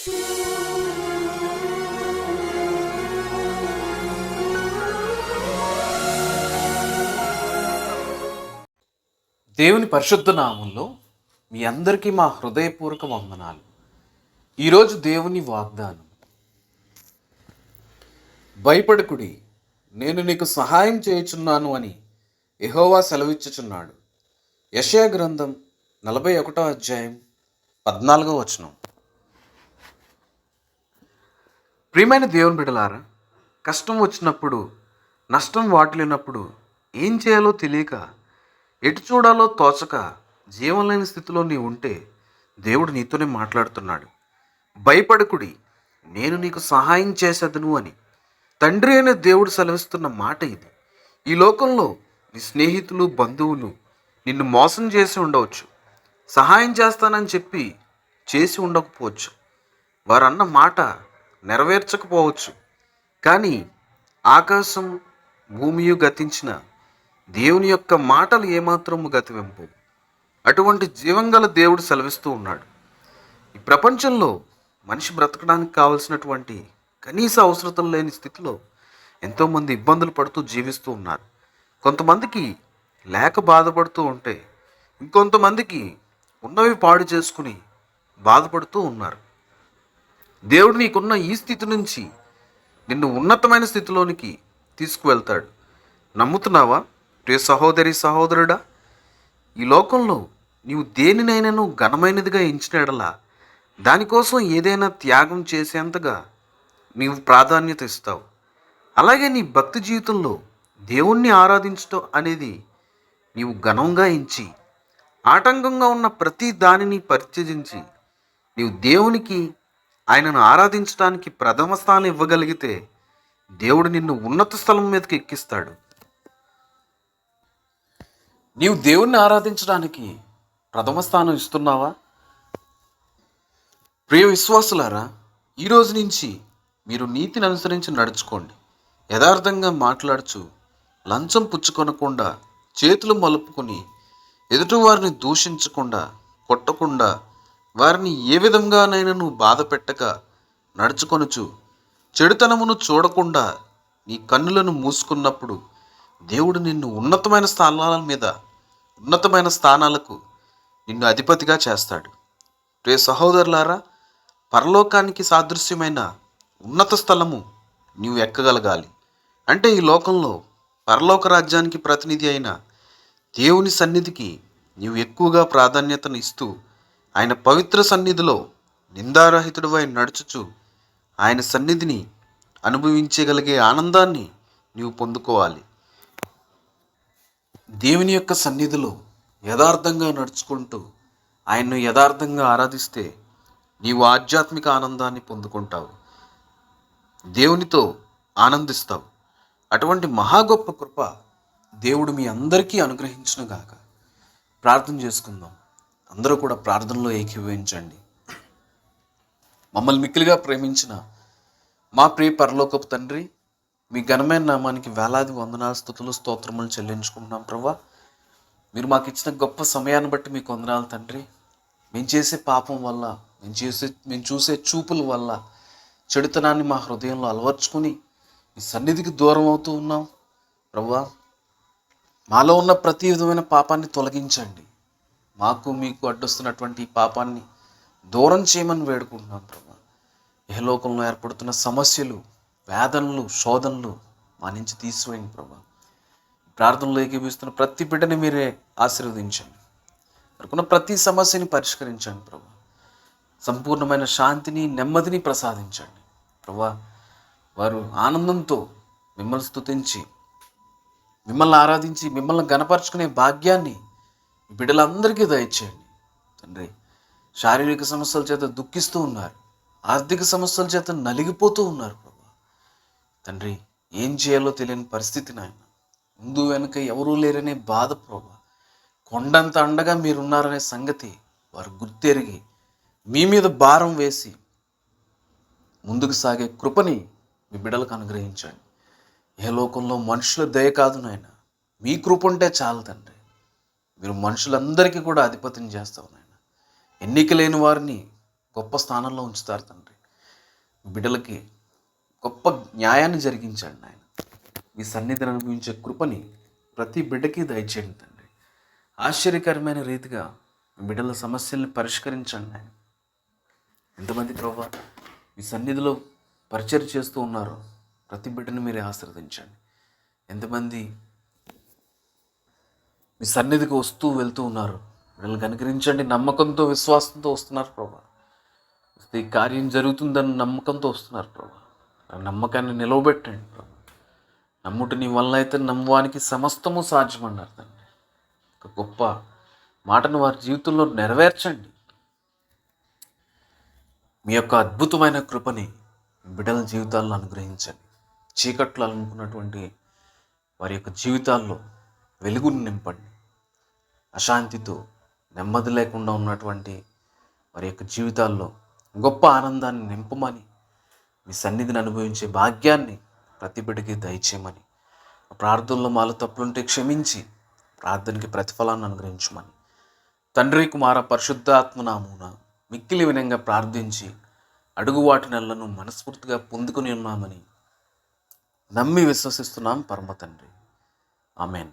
దేవుని పరిశుద్ధ నామంలో మీ అందరికీ మా హృదయపూర్వక వందనాలు. ఈరోజు దేవుని వాగ్దానం. భయపడకుడి నేను నీకు సహాయం చేయుచున్నాను అని ఎహోవా సెలవిచ్చుచున్నాడు. యశయా గ్రంథం నలభై ఒకటో అధ్యాయం పద్నాలుగో వచనం. ప్రియమైన దేవుని బిడలారా కష్టం వచ్చినప్పుడు నష్టం వాటిల్లినప్పుడు ఏం చేయాలో తెలియక ఎటు చూడాలో తోచక జీవం లేని స్థితిలో నీ ఉంటే దేవుడు నీతోనే మాట్లాడుతున్నాడు. భయపడకుడి నేను నీకు సహాయం చేసేదను అని. తండ్రి అయిన దేవుడు సెలవిస్తున్న మాట ఇది. ఈ లోకంలో నీ స్నేహితులు బంధువులు నిన్ను మోసం చేసి ఉండవచ్చు. సహాయం చేస్తానని చెప్పి చేసి ఉండకపోవచ్చు. వారన్న మాట నెరవేర్చకపోవచ్చు. కానీ ఆకాశం భూమియు గతించిన దేవుని యొక్క మాటలు ఏమాత్రము గతివింపు అటువంటి జీవంగల దేవుడు సెలవిస్తూ ఉన్నాడు. ఈ ప్రపంచంలో మనిషి బ్రతకడానికి కావలసినటువంటి కనీస అవసరతలు లేని స్థితిలో ఎంతోమంది ఇబ్బందులు పడుతూ జీవిస్తూ ఉన్నారు. కొంతమందికి లేక బాధపడుతూ ఉంటే ఇంకొంతమందికి ఉన్నవి పాడు చేసుకుని బాధపడుతూ ఉన్నారు. దేవుడు నీకున్న ఈ స్థితి నుంచి నిన్ను ఉన్నతమైన స్థితిలోనికి తీసుకువెళ్తాడు. నమ్ముతున్నావా? ప్రియ సహోదరి సహోదరుడా ఈ లోకంలో నీవు దేనినైనాను ఘనమైనదిగా ఎంచినడలా దానికోసం ఏదైనా త్యాగం చేసేంతగా నీవు ప్రాధాన్యత ఇస్తావు. అలాగే నీ భక్తి జీవితంలో దేవుణ్ణి ఆరాధించడం అనేది నీవు ఘనంగా ఎంచి ఆటంకంగా ఉన్న ప్రతి దానిని పరిత్యజించి నీవు దేవునికి ఆయనను ఆరాధించడానికి ప్రథమ స్థానం ఇవ్వగలిగితే దేవుడు నిన్ను ఉన్నత స్థలం మీదకి ఎక్కిస్తాడు. నీవు దేవుణ్ణి ఆరాధించడానికి ప్రథమ స్థానం ఇస్తున్నావా? ప్రియ విశ్వాసులారా ఈ రోజు నుంచి మీరు నీతిని అనుసరించి నడుచుకోండి. యథార్థంగా మాట్లాడుచు లంచం పుచ్చుకొనకుండా చేతులు మలుపుకొని ఎదుటివారిని దూషించకుండా కొట్టకుండా వారిని ఏ విధంగానైనా నువ్వు బాధ పెట్టక నడుచుకొనుచు. చెడుతనమును చూడకుండా నీ కన్నులను మూసుకున్నప్పుడు దేవుడు నిన్ను ఉన్నతమైన స్థానాల మీద ఉన్నతమైన స్థానాలకు నిన్ను అధిపతిగా చేస్తాడు. రే సహోదరులారా పరలోకానికి సాదృశ్యమైన ఉన్నత స్థలము నీవు ఎక్కగలగాలి. అంటే ఈ లోకంలో పరలోక రాజ్యానికి ప్రతినిధి అయిన దేవుని సన్నిధికి నీవు ఎక్కువగా ప్రాధాన్యతను ఇస్తూ ఆయన పవిత్ర సన్నిధిలో నిందారహితుడివై నడుచుచు ఆయన సన్నిధిని అనుభవించగలిగే ఆనందాన్ని నీవు పొందుకోవాలి. దేవుని యొక్క సన్నిధిలో యథార్థంగా నడుచుకుంటూ ఆయన్ను యథార్థంగా ఆరాధిస్తే నీవు ఆధ్యాత్మిక ఆనందాన్ని పొందుకుంటావు. దేవునితో ఆనందిస్తావు. అటువంటి మహా గొప్ప కృప దేవుడు మీ అందరికీ అనుగ్రహించునుగాక. ప్రార్థన చేసుకుందాం. అందరూ కూడా ప్రార్థనలో ఏకీభవించండి. మమ్మల్ని మిక్కిలిగా ప్రేమించిన మా ప్రియ పరలోకపు తండ్రి మీ ఘనమైన నామానికి వేలాది వందనాల స్థుతులు స్తోత్రములు చెల్లించుకుంటున్నాం ప్రభా. మీరు మాకు ఇచ్చిన గొప్ప సమయాన్ని బట్టి మీకు వందనాలు తండ్రి. మేము చేసే పాపం వల్ల మేము చేసే మేము చూసే చూపుల వల్ల చెడుతనాన్ని మా హృదయంలో అలవర్చుకుని మీ సన్నిధికి దూరం అవుతూ ఉన్నాం. ప్రభా మాలో ఉన్న ప్రతి విధమైన పాపాన్ని తొలగించండి. మాకు మీకు అడ్డొస్తున్నటువంటి ఈ పాపాన్ని దూరం చేయమని వేడుకుంటున్నాం ప్రభా. యహలోకంలో ఏర్పడుతున్న సమస్యలు వేదనలు శోధనలు మా నుంచి తీసివేయండి ప్రభా. ప్రార్థనలో ఏకీపిస్తున్న ప్రతి బిడ్డని మీరే ఆశీర్వదించండి. అనుకున్న ప్రతి సమస్యని పరిష్కరించండి ప్రభా. సంపూర్ణమైన శాంతిని నెమ్మదిని ప్రసాదించండి. ప్రభా వారు ఆనందంతో మిమ్మల్ని స్థుతించి మిమ్మల్ని ఆరాధించి మిమ్మల్ని గనపరుచుకునే భాగ్యాన్ని బిడ్డలందరికీ దయచేయండి. తండ్రి శారీరక సమస్యల చేత దుఃఖిస్తూ ఉన్నారు. ఆర్థిక సమస్యల చేత నలిగిపోతూ ఉన్నారు ప్రభా. తండ్రి ఏం చేయాలో తెలియని పరిస్థితి నాయన. ముందు వెనుక ఎవరూ లేరనే బాధ ప్రభా. కొండంత అండగా మీరున్నారనే సంగతి వారు గుర్తెరిగి మీ మీద భారం వేసి ముందుకు సాగే కృపని మీ బిడ్డలకు అనుగ్రహించండి. ఏ లోకంలో మనుషుల దయ కాదు నాయన. మీ కృప ఉంటే చాలు తండ్రి. మీరు మనుషులందరికీ కూడా ఆధిపత్యం చేస్తావు నాయన ఎన్నిక లేని వారిని గొప్ప స్థానంలో ఉంచుతారు తండ్రి. బిడ్డలకి గొప్ప న్యాయాన్ని జరిగించండి నాయన మీ సన్నిధిని అనుభవించే కృపని ప్రతి బిడ్డకి దయచేయండి తండ్రి. ఆశ్చర్యకరమైన రీతిగా బిడ్డల సమస్యల్ని పరిష్కరించండి నాయన ఎంతమంది ప్రభా మీ సన్నిధిలో పరిచయం చేస్తూ ఉన్నారు ప్రతి బిడ్డను మీరే ఆశీర్వదించండి. ఎంతమంది మీ సన్నిధికి వస్తూ వెళ్తూ ఉన్నారు. వీళ్ళని కనుకరించండి. నమ్మకంతో విశ్వాసంతో వస్తున్నారు ప్రభా. ఈ కార్యం జరుగుతుందని నమ్మకంతో వస్తున్నారు ప్రభా. ఆ నమ్మకాన్ని నిలవబెట్టండి ప్రభా. నమ్ముట నీ వల్ల అయితే నమ్మవానికి సమస్తము సాధ్యమన్నారు తండ్రి. ఒక గొప్ప మాటను వారి జీవితంలో నెరవేర్చండి. మీ యొక్క అద్భుతమైన కృపని బిడ్డల జీవితాల్లో అనుగ్రహించండి. చీకట్లు అనుకున్నటువంటి వారి యొక్క జీవితాల్లో వెలుగును నింపండి. అశాంతితో నెమ్మది లేకుండా ఉన్నటువంటి వారి యొక్క జీవితాల్లో గొప్ప ఆనందాన్ని నింపమని మీ సన్నిధిని అనుభవించే భాగ్యాన్ని ప్రతి బిడ్డకి దయచేయమని ప్రార్థనలో మాలో తప్పులుంటే క్షమించి ప్రార్థనకి ప్రతిఫలాన్ని అనుగ్రహించమని. తండ్రి కుమార పరిశుద్ధాత్మనామున మిక్కిలి వినంగా ప్రార్థించి అడుగువాటి నెలలను మనస్ఫూర్తిగా పొందుకుని ఉన్నామని నమ్మి విశ్వసిస్తున్నాం పరమ తండ్రి. ఆమెన్.